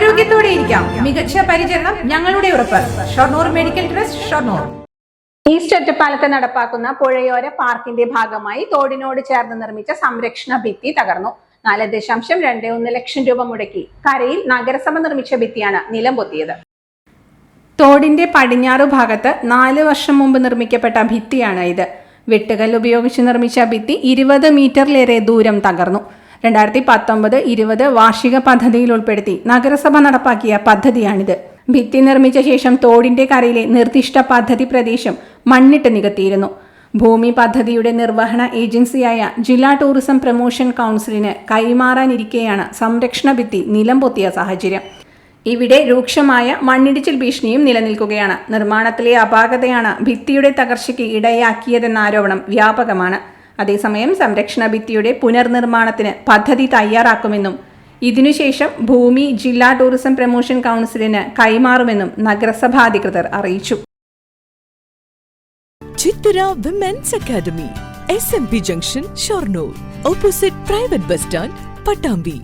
ആരോഗ്യത്തോടെ ഇരിക്കാം മികച്ച പരിചരണം ഞങ്ങളുടെ ഉറപ്പ്. Shoranur medical trust Shoranur. East ഒറ്റപ്പാലത്ത് നടപ്പാക്കുന്ന പുഴയോര പാർക്കിന്റെ ഭാഗമായി തോടിനോട് ചേർന്ന് നിർമ്മിച്ച സംരക്ഷണ ഭിത്തി തകർന്നു. നാല് ദശാംശം രണ്ട് ഒന്ന് ലക്ഷം രൂപ മുടക്കി. കരയിൽ നഗരസഭ നിർമ്മിച്ച ഭിത്തിയാണ് നിലം പൊത്തിയത്. തോടിന്റെ പടിഞ്ഞാറു ഭാഗത്ത് നാല് വർഷം മുമ്പ് നിർമ്മിക്കപ്പെട്ട ഭിത്തിയാണ് ഇത്. വെട്ടുകല്ല് ഉപയോഗിച്ച് നിർമ്മിച്ച ഭിത്തി ഇരുപത് മീറ്ററിലേറെ ദൂരം തകർന്നു. രണ്ടായിരത്തി പത്തൊമ്പത് ഇരുപത് വാർഷിക പദ്ധതിയിൽ ഉൾപ്പെടുത്തി നഗരസഭ നടപ്പാക്കിയ പദ്ധതിയാണിത്. ഭിത്തി നിർമ്മിച്ച ശേഷം തോടിന്റെ കരയിലെ നിർദ്ദിഷ്ട പദ്ധതി പ്രദേശം മണ്ണിട്ട് നികത്തിയിരുന്നു. ഭൂമി പദ്ധതിയുടെ നിർവഹണ ഏജൻസിയായ ജില്ലാ ടൂറിസം പ്രൊമോഷൻ കൗൺസിലിന് കൈമാറാനിരിക്കെയാണ് സംരക്ഷണ ഭിത്തി നിലം പൊത്തിയ സാഹചര്യം. ഇവിടെ രൂക്ഷമായ മണ്ണിടിച്ചിൽ ഭീഷണിയും നിലനിൽക്കുകയാണ്. നിർമ്മാണത്തിലെ അപാകതയാണ് ഭിത്തിയുടെ തകർച്ചയ്ക്ക് ഇടയാക്കിയതെന്ന ആരോപണം വ്യാപകമാണ്. അതേസമയം സംരക്ഷണ ഭിത്തിയുടെ പുനർനിർമ്മാണത്തിന് പദ്ധതി തയ്യാറാക്കുമെന്നും ഇതിനുശേഷം ഭൂമി ജില്ലാ ടൂറിസം പ്രമോഷൻ കൗൺസിലിന് കൈമാറുമെന്നും നഗരസഭാ അധികൃതർ അറിയിച്ചു. Chithara women's academy S M P junction Shoranur opposite private bus stand Pattambi